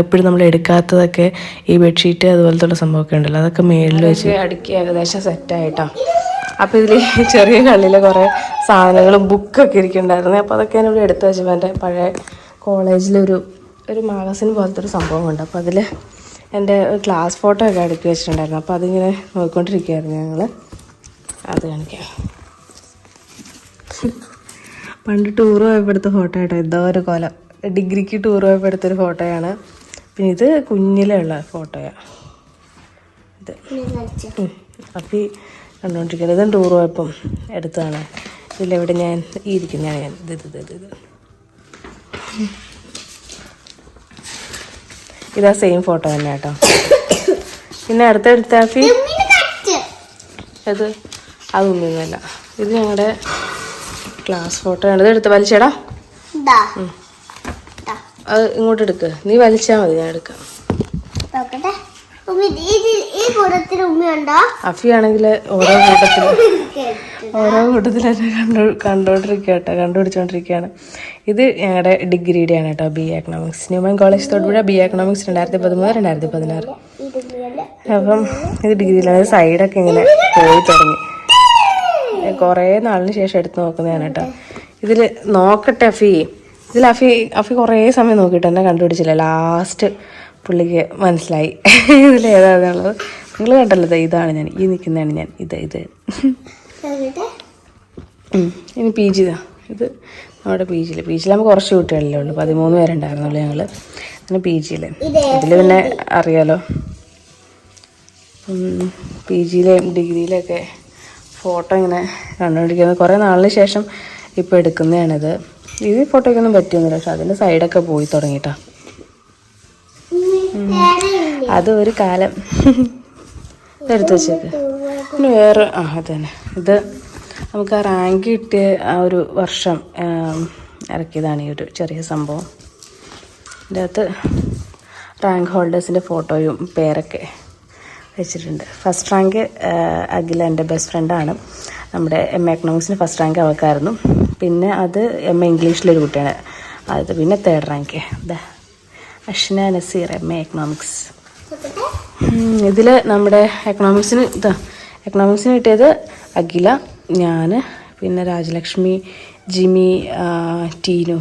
എപ്പോഴും നമ്മൾ എടുക്കാത്തതൊക്കെ ഈ ബെഡ്ഷീറ്റ് അതുപോലത്തെ സംഭവമൊക്കെ ഉണ്ടല്ലോ. അതൊക്കെ മേളിൽ വെച്ച്. അടുക്കി ഏകദേശം സെറ്റായിട്ടോ അപ്പോൾ ഇതിൽ ചെറിയ കള്ളിയിലെ കുറേ സാധനങ്ങളും ബുക്കൊക്കെ ഇരിക്കുന്നുണ്ടായിരുന്നു. അപ്പോൾ അതൊക്കെ ഞാൻ ഇവിടെ എടുത്തു വെച്ചപ്പോൾ എന്റെ പഴയ കോളേജിലൊരു ഒരു മാഗസിൻ പോലത്തെ ഒരു സംഭവമുണ്ട് അപ്പോൾ അതിൽ എന്റെ ക്ലാസ് ഫോട്ടോ ഒക്കെ അടുക്കി വെച്ചിട്ടുണ്ടായിരുന്നു. അപ്പോൾ അതിങ്ങനെ നോക്കിക്കൊണ്ടിരിക്കുകയായിരുന്നു ഞങ്ങൾ അത് കാണിക്കാം. പണ്ട് ടൂർ പോയപ്പോഴത്തെ ഫോട്ടോ കേട്ടോ എന്തോ ഒരു കൊല ഡിഗ്രിക്ക് ടൂർ പോയപ്പോഴത്തെ ഫോട്ടോയാണ് പിന്നെ ഇത് കുഞ്ഞിലുള്ള ഫോട്ടോയാണ് ഇത്. അപ്പം ഈ കണ്ടുകൊണ്ടിരിക്കുന്നത് ഇതും ടൂർ പോയപ്പം എടുത്തതാണ്. ഇതിലെവിടെ ഞാൻ ഈ ഇരിക്കുന്നതാണ് ഞാൻ. ഇത് ഇത് ഇത് ഇത് ഇതാ. സെയിം ഫോട്ടോ തന്നെ കേട്ടോ പിന്നെ അടുത്ത അത് അതൊന്നുമല്ല ഇത് ഞങ്ങളുടെ ക്ലാസ് ഫോട്ടോ ആണ്. ഇത് എടുത്ത് വലിച്ചേടാ. അത് ഇങ്ങോട്ട് എടുക്ക്. നീ വലിച്ചാ മതി ഞാൻ എടുക്കാം. നോക്കട്ടെ. ഉമ്മി ഇത് ഈ കൂടത്തിൽ ഉമ്മയുണ്ടോ അഫി ആണെങ്കിൽ ഓരോ കൂട്ടത്തിൽ ഓരോ കൂട്ടത്തിൽ കണ്ടു കണ്ടോണ്ടിരിക്കുക കേട്ടോ കണ്ടുപിടിച്ചോണ്ടിരിക്കുകയാണ് ഇത് ഞങ്ങളുടെ ഡിഗ്രിയുടെ ആണ് കേട്ടോ B economics Newman college Thodupuzha B economics രണ്ടായിരത്തി പതിമൂന്ന് രണ്ടായിരത്തി പതിനാറ്. അപ്പം ഇത് ഡിഗ്രിയിലാണ് സൈഡൊക്കെ ഇങ്ങനെ പോയി തുടങ്ങി. കുറേ നാളിന് ശേഷം എടുത്ത് നോക്കുന്നതാണ് കേട്ടോ. ഇതിൽ നോക്കട്ടെ അഫി. ഇതിൽ അഫി അഫി കുറേ സമയം നോക്കിയിട്ട് എന്നെ കണ്ടുപിടിച്ചില്ല. ലാസ്റ്റ് പുള്ളിക്ക് മനസ്സിലായി. ഇതിൽ ഏതാണെന്നുള്ളത് നിങ്ങൾ കണ്ടല്ലോ ഇതാണ് ഞാൻ. ഈ നിൽക്കുന്നതാണ് ഞാൻ. ഇത് ഇത്. ഇനി പി ജി ഇതാ. ഇത് നമ്മുടെ പി ജിയിൽ പി ജിയിലാകുമ്പോൾ കുറച്ച് കുട്ടികളല്ലേ ഉള്ളൂ. പതിമൂന്ന് പേരുണ്ടായിരുന്നുള്ളൂ ഞങ്ങൾ അങ്ങനെ പി ജിയിൽ ഇതിൽ പിന്നെ അറിയാലോ. പി ജിയിലെയും ഡിഗ്രിയിലൊക്കെ ഫോട്ടോ ഇങ്ങനെ കണ്ടുകൊണ്ടിരിക്കുന്നത് കുറേ നാളിന് ശേഷം ഇപ്പോൾ എടുക്കുന്നതാണിത്. ഇത് ഫോട്ടോയ്ക്കൊന്നും പറ്റിയൊന്നുമില്ല. പക്ഷെ അതിന്റെ സൈഡൊക്കെ പോയി തുടങ്ങിട്ടാ അത് ഒരു കാലം. ഇതെടുത്ത് വെച്ചേക്ക്. പിന്നെ വേറെ ആ അതന്നെ. ഇത് നമുക്ക് ആ റാങ്ക് കിട്ടിയ ആ ഒരു വർഷം ഇറക്കിയതാണ് ഈ ഒരു ചെറിയ സംഭവം. അതിന്റെ അകത്ത് റാങ്ക് ഹോൾഡേഴ്സിന്റെ ഫോട്ടോയും പേരൊക്കെ വെച്ചിട്ടുണ്ട്. ഫസ്റ്റ് റാങ്ക് അഖില എന്റെ ബെസ്റ്റ് ഫ്രണ്ടാണ് നമ്മുടെ എം എ എക്കണോമിക്സിന് ഫസ്റ്റ് റാങ്ക് അവൾക്കായിരുന്നു. പിന്നെ അത് എം എ ഇംഗ്ലീഷിലൊരു കുട്ടിയാണ്. അത് പിന്നെ തേർഡ് റാങ്ക് ഇതാ Ashna Naseer M A economics ഇതിൽ നമ്മുടെ എക്കണോമിക്സിന് ഇതാ എക്കണോമിക്സിന് കിട്ടിയത് അഖില ഞാൻ പിന്നെ രാജലക്ഷ്മി ജിമി ടീനു.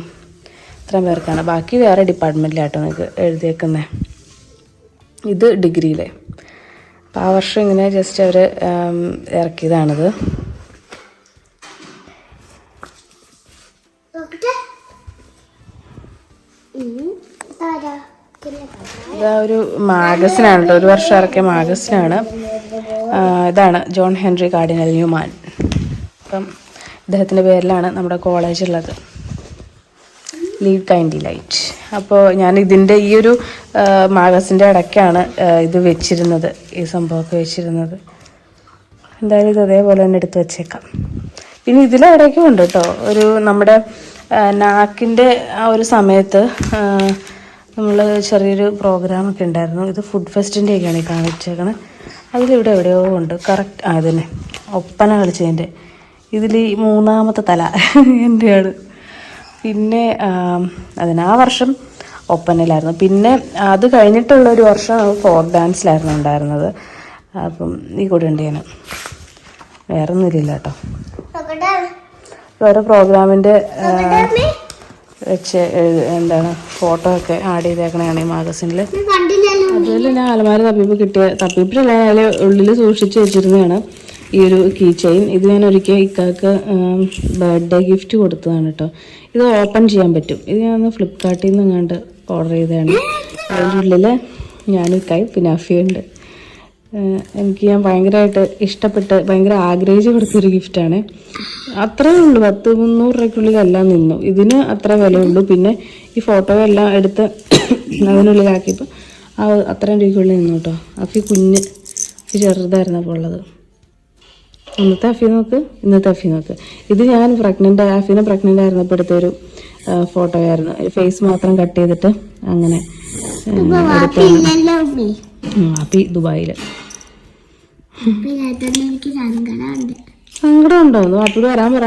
ഇത്രയും പേർക്കാണ്. ബാക്കി വേറെ ഡിപ്പാർട്ട്മെന്റിലാട്ടോ നിങ്ങൾക്ക് എഴുതിയേക്കുന്നത് ഇത് ഡിഗ്രിയിലെ. അപ്പോൾ ആ വർഷം ഇങ്ങനെ ജസ്റ്റ് അവർ ഇറക്കിയതാണിത്. ഇതാ ഒരു മാഗസിനാണ് കേട്ടോ. ഒരു വർഷം ഇറക്കിയ മാഗസിനാണ്. ഇതാണ് ജോൺ ഹെൻറി കാർഡിനൽ ന്യൂമാൻ. അപ്പം ഇദ്ദേഹത്തിന്റെ പേരിലാണ് നമ്മുടെ കോളേജ് ഉള്ളത്. ലീഡ് കൈൻഡി ലൈറ്റ് അപ്പോൾ ഞാൻ ഇതിന്റെ ഈ ഒരു മാഗസിന്റെ ഇടയ്ക്കാണ് ഇത് വെച്ചിരുന്നത് ഈ സംഭവമൊക്കെ വെച്ചിരുന്നത്. എന്തായാലും ഇത് അതേപോലെ തന്നെ എടുത്ത് വെച്ചേക്കാം. പിന്നെ ഇതിലിടയ്ക്കും ഉണ്ട് കേട്ടോ ഒരു നമ്മുടെ നാക്കിന്റെ ആ ഒരു സമയത്ത് നമ്മൾ ചെറിയൊരു പ്രോഗ്രാമൊക്കെ ഉണ്ടായിരുന്നു. ഇത് ഫുഡ് ഫെസ്റ്റിന്റെയൊക്കെയാണ് ഈ കാണിച്ചേക്കണത് അതിലിവിടെ എവിടെയോ ഉണ്ട്. കറക്റ്റ് ആ ഇതിനെ ഒപ്പന കളിച്ചതിന്റെ ഇതിൽ ഈ മൂന്നാമത്തെ തല എന്റെയാണ് പിന്നെ അതിന് ആ വർഷം ഒപ്പനയിലായിരുന്നു. പിന്നെ അത് കഴിഞ്ഞിട്ടുള്ള ഒരു വർഷം ഫോക്ക് ഡാൻസിലായിരുന്നു ഉണ്ടായിരുന്നത്. അപ്പം ഈ കൂടെ ഉണ്ട് ഞാൻ. വേറെ ഒന്നുമില്ല കേട്ടോ. വേറെ ഓരോ പ്രോഗ്രാമിന്റെ വെച്ച് എന്താണ് ഫോട്ടോ ഒക്കെ ആഡ് ചെയ്തേക്കണതാണ് ഈ മാഗസിനിൽ അതുപോലെ ഞാൻ അലമാര തപ്പിപ്പ് കിട്ടിയ തപ്പിപ്പിലല്ല ഉള്ളിൽ സൂക്ഷിച്ച് വെച്ചിരുന്നതാണ് ഈ ഒരു കീ ചെയിൻ ഇത് ഞാൻ ഒരിക്കൽ ഇക്കാക്ക് ബർത്ത്ഡേ ഗിഫ്റ്റ് കൊടുത്തതാണ് കേട്ടോ. ഇത് ഓപ്പൺ ചെയ്യാൻ പറ്റും. ഇത് ഞാൻ ഫ്ലിപ്കാർട്ടിൽ നിന്ന് എങ്ങാണ്ട് ഓർഡർ ചെയ്തതാണ്. അതിന്റെ ഉള്ളിൽ ഞാനും കൈ പിന്നെ അഫിയുണ്ട് എനിക്ക് ഞാൻ ഭയങ്കരമായിട്ട് ഇഷ്ടപ്പെട്ട് ഭയങ്കര ആഗ്രഹിച്ച് കൊടുത്തൊരു ഗിഫ്റ്റാണ് അത്രേ ഉള്ളൂ. പത്ത് മുന്നൂറ് രൂപയ്ക്കുള്ളിൽ എല്ലാം നിന്നു. ഇതിന് അത്ര വിലയുള്ളൂ. പിന്നെ ഈ ഫോട്ടോ എല്ലാം എടുത്ത് അതിനുള്ളിലാക്കിയപ്പോൾ ആ അത്രയും രൂപയ്ക്കുള്ളിൽ നിന്നു കേട്ടോ. അഫി കുഞ്ഞ് ചെറുതായിരുന്നപ്പോൾ ഉള്ളത്. ഇന്നത്തെ അഫി നോക്ക് ഇന്നത്തെ അഫി നോക്ക്. ഇത് ഞാൻ പ്രഗ്നന്റ് അഫീനെ പ്രഗ്നന്റ് ആയിരുന്നപ്പോൾ എടുത്തൊരു ഫോട്ടോ ആയിരുന്നു. ഫേസ് മാത്രം കട്ട് ചെയ്തിട്ട് അങ്ങനെ അഫി ദുബായിൽ സങ്കടമുണ്ട്. സങ്കടം ഉണ്ടോ വാപ്പിയോട് വരാൻ പറ.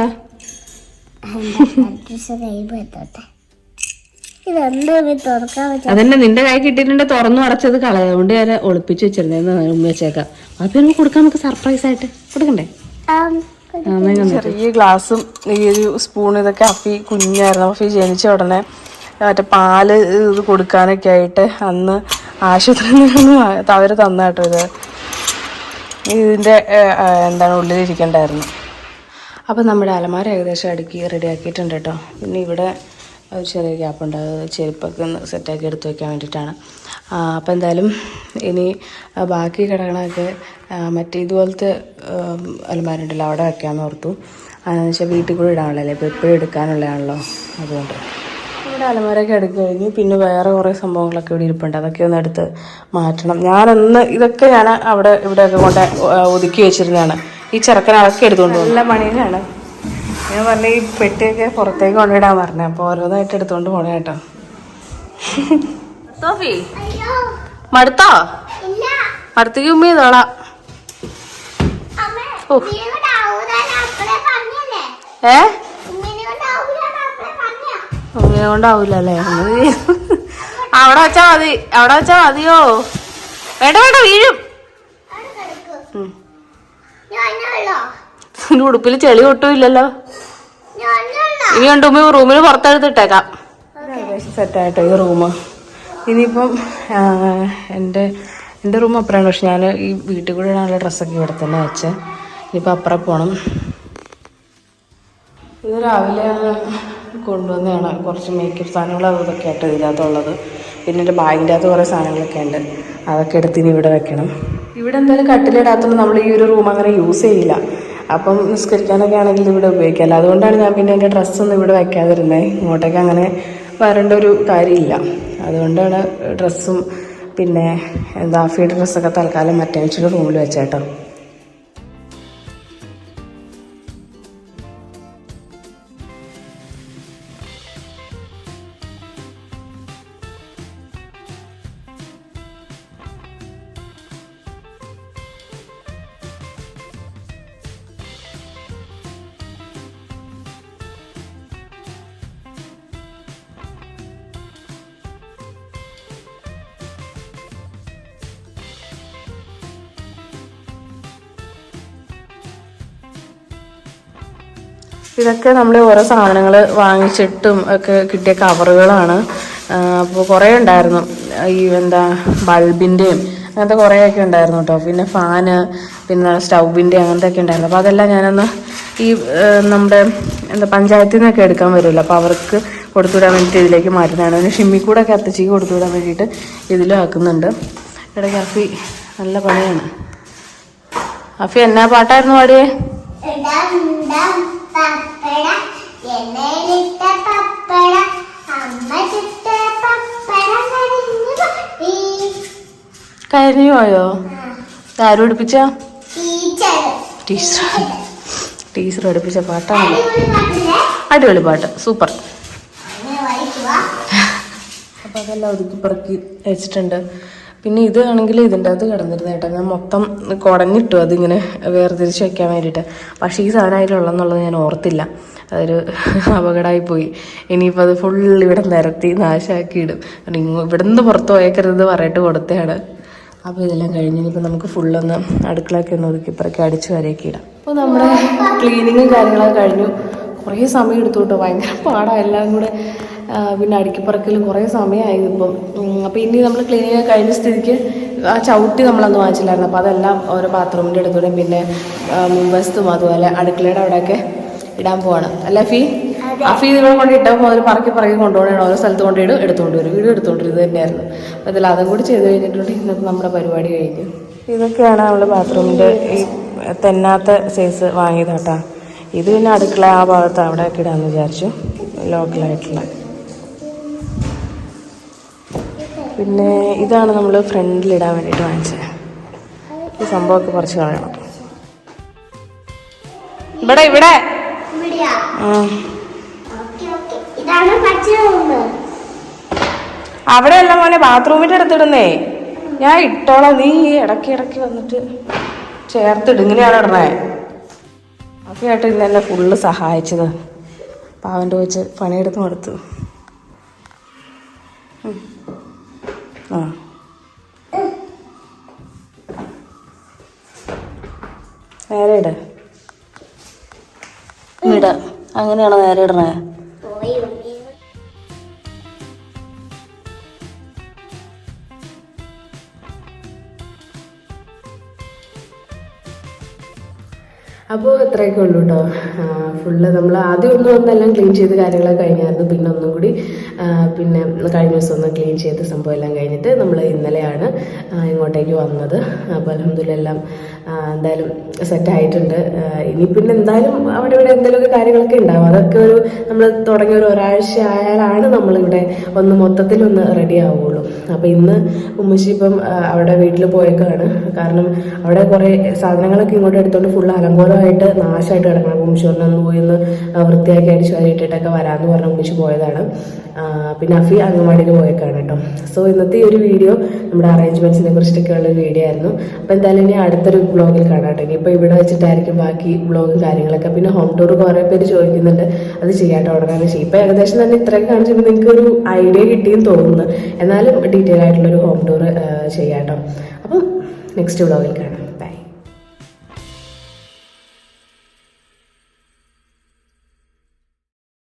അതന്നെ നിന്റെ കൈ കിട്ടിയിട്ടുണ്ട് തുറന്നു അടച്ചത് കളയുകൊണ്ട് ഞാൻ ഒളിപ്പിച്ചു വെച്ചിരുന്നേന്ന് ഉമ്മ വെച്ചേക്കാം. വാപ്പി നമുക്ക് കൊടുക്കാൻ നമുക്ക് സർപ്രൈസ് ആയിട്ട് കൊടുക്കണ്ടേ? ചെറിയ ഗ്ലാസും ഈ ഒരു സ്പൂൺ ഇതൊക്കെ അഫി കുഞ്ഞായിരുന്നു. അഫി ജനിച്ച ഉടനെ മറ്റേ പാൽ ഇത് കൊടുക്കാനൊക്കെ ആയിട്ട് അന്ന് ആശുപത്രിയിൽ നിന്ന് അവർ തന്ന കേട്ടോ ഇത്. ഇതിന്റെ എന്താണ് ഉള്ളിലിരിക്കണ്ടായിരുന്നു. അപ്പോൾ നമ്മുടെ അലമാര ഏകദേശം അടുക്കി റെഡിയാക്കിയിട്ടുണ്ട് കേട്ടോ. പിന്നെ ഇവിടെ ഒരു ചെറിയ ഗ്യാപ്പ് ഉണ്ട്. അത് ചെരുപ്പൊക്കെ ഒന്ന് സെറ്റാക്കി എടുത്ത് വയ്ക്കാൻ വേണ്ടിയിട്ടാണ്. അപ്പോൾ എന്തായാലും ഇനി ബാക്കി ആ, മറ്റേ ഇതുപോലത്തെ അലമാര ഉണ്ടല്ലോ അവിടെ വയ്ക്കാമെന്ന് ഓർത്തു. അതെന്ന് വെച്ചാൽ വീട്ടിൽ കൂടെ ഇടാനുള്ളതല്ലേ? ഇപ്പോൾ എപ്പോഴും എടുക്കാനുള്ളതാണല്ലോ. അതുകൊണ്ട്. ഇവിടെ അലമാരൊക്കെ എടുത്തു കഴിഞ്ഞ് പിന്നെ വേറെ കുറേ സംഭവങ്ങളൊക്കെ ഇവിടെ ഇരിപ്പുണ്ട്. അതൊക്കെ ഒന്ന് എടുത്ത് മാറ്റണം. ഞാനൊന്ന് ഇതൊക്കെ ഞാൻ അവിടെ ഇവിടെയൊക്കെ കൊണ്ട് ഒതുക്കി വെച്ചിരുന്നതാണ്. ഈ ചെറുക്കൻ അതൊക്കെ എടുത്തുകൊണ്ട് നല്ല പണിയിലാണ് ഞാൻ പറഞ്ഞ ഈ പെട്ടിയൊക്കെ പുറത്തേക്ക് കൊണ്ടിടാൻ പറഞ്ഞു. അപ്പോൾ ഓരോന്നായിട്ട് എടുത്തോണ്ട് പോണേ കേട്ടോ. സോഫി അയ്യോ. മടുത്തോ? ഇല്ല. മടുത്തേക്ക് ഉമ്മ ചെയ്തോളാം ഏ? ഉമ്മയെ കൊണ്ടാവൂല അല്ലേ? അവിടെ വെച്ചാ മതി. അവിടെ വെച്ചാ മതിയോ? വേണ്ട വേണ്ട വീഴും. ഇതിന്റെ ഉടുപ്പിൽ ചെളി ഒട്ടും ഇല്ലല്ലോ. ഇനി ഉണ്ട് ഉമ്മ റൂമിൽ പുറത്തെടുത്തിട്ടേക്കാം സെറ്റായിട്ടോ ഈ റൂം ഇനിയിപ്പം എന്റെ എന്റെ റൂം അപ്പുറമാണ് പക്ഷെ ഞാൻ ഈ വീട്ടിൽ കൂടെ ഇടാനുള്ള ഡ്രസ്സൊക്കെ ഇവിടെ തന്നെ വെച്ചേ. ഇനിയിപ്പോൾ അപ്പുറം പോകണം ഇത് രാവിലെ കൊണ്ടുവന്നതാണ്. കുറച്ച് മേക്കപ്പ് സാധനങ്ങൾ അതൊക്കെ ഇതൊക്കെ ആയിട്ട് ഇതിനകത്തുള്ളത്. പിന്നെ എന്റെ ബാഗിന്റെ അകത്ത് കുറേ സാധനങ്ങളൊക്കെ ഉണ്ട്. അതൊക്കെ എടുത്ത് ഇനി ഇവിടെ വെക്കണം. ഇവിടെ എന്തായാലും കട്ടിലിടാത്തതുകൊണ്ട് നമ്മൾ ഈ ഒരു റൂം അങ്ങനെ യൂസ് ചെയ്യില്ല. അപ്പം നിസ്കരിക്കാനൊക്കെ ആണെങ്കിൽ ഇവിടെ ഉപയോഗിക്കാമല്ലോ അതുകൊണ്ടാണ് ഞാൻ പിന്നെ എന്റെ ഡ്രസ്സൊന്നും ഇവിടെ വയ്ക്കാതിരുന്നത് ഇങ്ങോട്ടേക്ക് അങ്ങനെ വരേണ്ട ഒരു കാര്യമില്ല. അതുകൊണ്ടാണ് ഡ്രസ്സും പിന്നെ എന്താ ഫീഡ് ഡ്രസ്സൊക്കെ തൽക്കാലം മറ്റേ റൂമിൽ വെച്ചേട്ടോ. ഇതൊക്കെ നമ്മൾ ഓരോ സാധനങ്ങൾ വാങ്ങിച്ചിട്ടും ഒക്കെ കിട്ടിയ കവറുകളാണ്. അപ്പോൾ കുറേ ഉണ്ടായിരുന്നു. ഈ എന്താ ബൾബിന്റെയും അങ്ങനത്തെ കുറേയൊക്കെ ഉണ്ടായിരുന്നു കേട്ടോ പിന്നെ ഫാന് പിന്നെ സ്റ്റൗവിന്റെ അങ്ങനത്തെ ഒക്കെ ഉണ്ടായിരുന്നു. അപ്പോൾ അതെല്ലാം ഞാനൊന്ന് ഈ നമ്മുടെ എന്താ പഞ്ചായത്തിൽ നിന്നൊക്കെ എടുക്കാൻ വരുമല്ലോ. അപ്പോൾ അവർക്ക് കൊടുത്തുവിടാൻ വേണ്ടിയിട്ട് ഇതിലേക്ക് മാറ്റുന്നതാണ്. പിന്നെ ഷിമ്മിക്കൂടൊക്കെ അത്തച്ചിക്ക് കൊടുത്തുവിടാൻ വേണ്ടിയിട്ട് ഇതിലും ആക്കുന്നുണ്ട്. ഇടയ്ക്ക് അഫി നല്ല പണിയാണ്. അഫി എന്നാ പാട്ടായിരുന്നു പാടിയേ? പപ്പട എണ്ണയിലിട്ട പപ്പട അമ്മ ചുട്ട പപ്പട കരിഞ്ഞു പോയി. കരിഞ്ഞു പോയോ? ആരും പഠിപ്പിച്ച? ടീച്ചർ ടീച്ചർ പഠിപ്പിച്ച പാട്ടാണ്. അടിപൊളി പാട്ട്. സൂപ്പർ. അപ്പോൾ അതെല്ലാം ഒതുക്കി പെറുക്കി വെച്ചിട്ടുണ്ട്. പിന്നെ ഇത് ആണെങ്കിൽ ഇതിന്റെ അകത്ത് കിടന്നിരുന്ന കേട്ടോ. ഞാൻ മൊത്തം കുടഞ്ഞിട്ടു അതിങ്ങനെ വേർതിരിച്ച് വെക്കാൻ വേണ്ടിയിട്ട്. പക്ഷേ ഈ സാധനം അതിലുള്ളതെന്നുള്ളത് ഞാൻ ഓർത്തില്ല. അതൊരു അപകടമായി പോയി. ഇനിയിപ്പോൾ അത് ഫുൾ ഇവിടെ നിരത്തി നാശമാക്കി ഇടും ഇങ്ങ് ഇവിടുന്ന് പുറത്ത് പോയേക്കരുത് പറഞ്ഞിട്ട് കൊടുത്തതാണ്. അപ്പോൾ ഇതെല്ലാം കഴിഞ്ഞ് ഇനിയിപ്പോൾ നമുക്ക് ഫുള്ളൊന്ന് അടുക്കളയൊക്കെ ഒന്ന് ഒതുക്കി ഇപ്പറൊക്കെ അടിച്ച് വരെയൊക്കെ ഇടാം. അപ്പോൾ നമ്മുടെ ക്ലീനിങ്ങും കാര്യങ്ങളൊക്കെ കഴിഞ്ഞു. കുറേ സമയം എടുത്തു കേട്ടോ. ഭയങ്കര പാടാണ് എല്ലാം കൂടെ പിന്നെ അടുക്കിപ്പറക്കൽ കുറേ സമയമായി ഇപ്പം. അപ്പോൾ ഇനി നമ്മൾ ക്ലീനിങ് കഴിഞ്ഞ സ്ഥിതിക്ക് ആ ചവിട്ടി നമ്മളന്ന് വാങ്ങിച്ചില്ലായിരുന്നു. അപ്പോൾ അതെല്ലാം ഓരോ ബാത്റൂമിന്റെ അടുത്തൂടെ പിന്നെ മുൻവശത്തും അതുപോലെ അടുക്കളയുടെ അവിടെയൊക്കെ ഇടാൻ പോവാണ്. അല്ല ഫീ? ആ ഫീ ഇവിടെ കൊണ്ട് ഇട്ടാൽ മുതൽ പറക്കി പറക്കി കൊണ്ടുപോകണം ഓരോ സ്ഥലത്ത് കൊണ്ടിടും എടുത്തുകൊണ്ട് വരും. വീട് എടുത്തുകൊണ്ട് ഇത് തന്നെയായിരുന്നു. അപ്പോൾ ഇതിൽ അതും കൂടി ചെയ്ത് കഴിഞ്ഞിട്ടുണ്ടെങ്കിൽ ഇന്നത്തെ നമ്മുടെ പരിപാടി കഴിഞ്ഞു. ഇതൊക്കെയാണ് നമ്മൾ ബാത്റൂമിന്റെ ഈ തെന്നാത്ത സൈസ് വാങ്ങിയത് കേട്ടോ ഇത് പിന്നെ അടുക്കള ആ ഭാഗത്ത് അവിടെയൊക്കെ ഇടാമെന്ന് വിചാരിച്ചു. ലോക്കലായിട്ടുള്ള പിന്നെ ഇതാണ് നമ്മൾ ഫ്രണ്ടിലിടാൻ വേണ്ടിയിട്ട് വാങ്ങിച്ചത്. ഈ സംഭവമൊക്കെ കുറച്ച് കളയണം. ഇവിടെ ഇവിടെ. അവിടെ അവിടെയല്ല മോനെ ബാത്റൂമിന്റെ അടുത്തിടുന്നേ. ഞാൻ ഇട്ടോളാം. നീ ഇടയ്ക്ക് ഇടയ്ക്ക് വന്നിട്ട് ചേർത്തിട്ട് ഇങ്ങനെയാണ് ഇടണേ? അപ്പൊയായിട്ട് ഇന്ന് എന്നെ ഫുള്ള് സഹായിച്ചത്. പാവന്റെ വെച്ച് പണിയെടുത്ത് കൊടുത്തു ആ. നേരെ ഇട. ഇട. അങ്ങനെയാണോ നേരെ ഇടണേ? അപ്പോൾ ഇത്രയൊക്കെ ഉള്ളൂ കേട്ടോ ഫുള്ള് നമ്മൾ ആദ്യം ഒന്നും ഒന്നെല്ലാം ക്ലീൻ ചെയ്ത് കാര്യങ്ങളൊക്കെ കഴിഞ്ഞായിരുന്നു. പിന്നെ ഒന്നും കൂടി പിന്നെ കഴിഞ്ഞ ദിവസം ഒന്ന് ക്ലീൻ ചെയ്ത സംഭവമെല്ലാം കഴിഞ്ഞിട്ട് നമ്മൾ ഇന്നലെയാണ് ഇങ്ങോട്ടേക്ക് വന്നത്. അപ്പോൾ അലഹമ്മദില്ലെല്ലാം എന്തായാലും സെറ്റായിട്ടുണ്ട് ഇനി പിന്നെ എന്തായാലും അവിടെ ഇവിടെ എന്തെങ്കിലുമൊക്കെ കാര്യങ്ങളൊക്കെ ഉണ്ടാവും. അതൊക്കെ ഒരു നമ്മൾ തുടങ്ങിയ ഒരു ഒരാഴ്ച ആയാലാണ് നമ്മളിവിടെ ഒന്ന് മൊത്തത്തിലൊന്ന് റെഡി ആവുകയുള്ളൂ അപ്പോൾ ഇന്ന് ഉമ്മശി ഇപ്പം അവിടെ വീട്ടിൽ പോയേക്കാണ്. കാരണം അവിടെ കുറേ സാധനങ്ങളൊക്കെ ഇങ്ങോട്ട് എടുത്തോണ്ട് ഫുൾ അലങ്കോലമായിട്ട് നാശമായിട്ട് കിടക്കണം. ഉമ്മച്ചി ഒന്ന് പോയി ഒന്ന് വൃത്തിയാക്കി അടിച്ചു വാരിയിട്ടിട്ടൊക്കെ വരാമെന്ന് പറഞ്ഞ ഉമ്മശി പോയതാണ്. പിന്നെ അഫി അംഗൻവാടിയിൽ പോയേക്കാണ് കേട്ടോ. സോ ഇന്നത്തെ ഈ ഒരു വീഡിയോ നമ്മുടെ അറേഞ്ച്മെന്റ്സിനെ കുറിച്ചിട്ടൊക്കെ ഉള്ള ഒരു വീഡിയോ ആയിരുന്നു. അപ്പോൾ എന്തായാലും ഇനി അടുത്തൊരു വ്ളോഗിൽ കാണാം കേട്ടോ. ഇനിയിപ്പോൾ ഇവിടെ വെച്ചിട്ടായിരിക്കും ബാക്കി വ്ളോഗും കാര്യങ്ങളൊക്കെ. പിന്നെ ഹോം ടൂർ കുറേ പേര് ചോദിക്കുന്നുണ്ട്. അത് ചെയ്യാട്ടോ ഉടനെ ചെയ്യും. ഇപ്പൊ ഏകദേശം തന്നെ ഇത്രയൊക്കെ കാണിച്ചപ്പോൾ നിങ്ങൾക്ക് ഒരു ഐഡിയ കിട്ടിയെന്ന് തോന്നുന്നു. എന്നാലും ഡീറ്റെയിൽ ആയിട്ടുള്ളൊരു ഹോം ടൂർ ചെയ്യാട്ടോ. അപ്പം നെക്സ്റ്റ് വ്ളോഗിൽ കാണാം.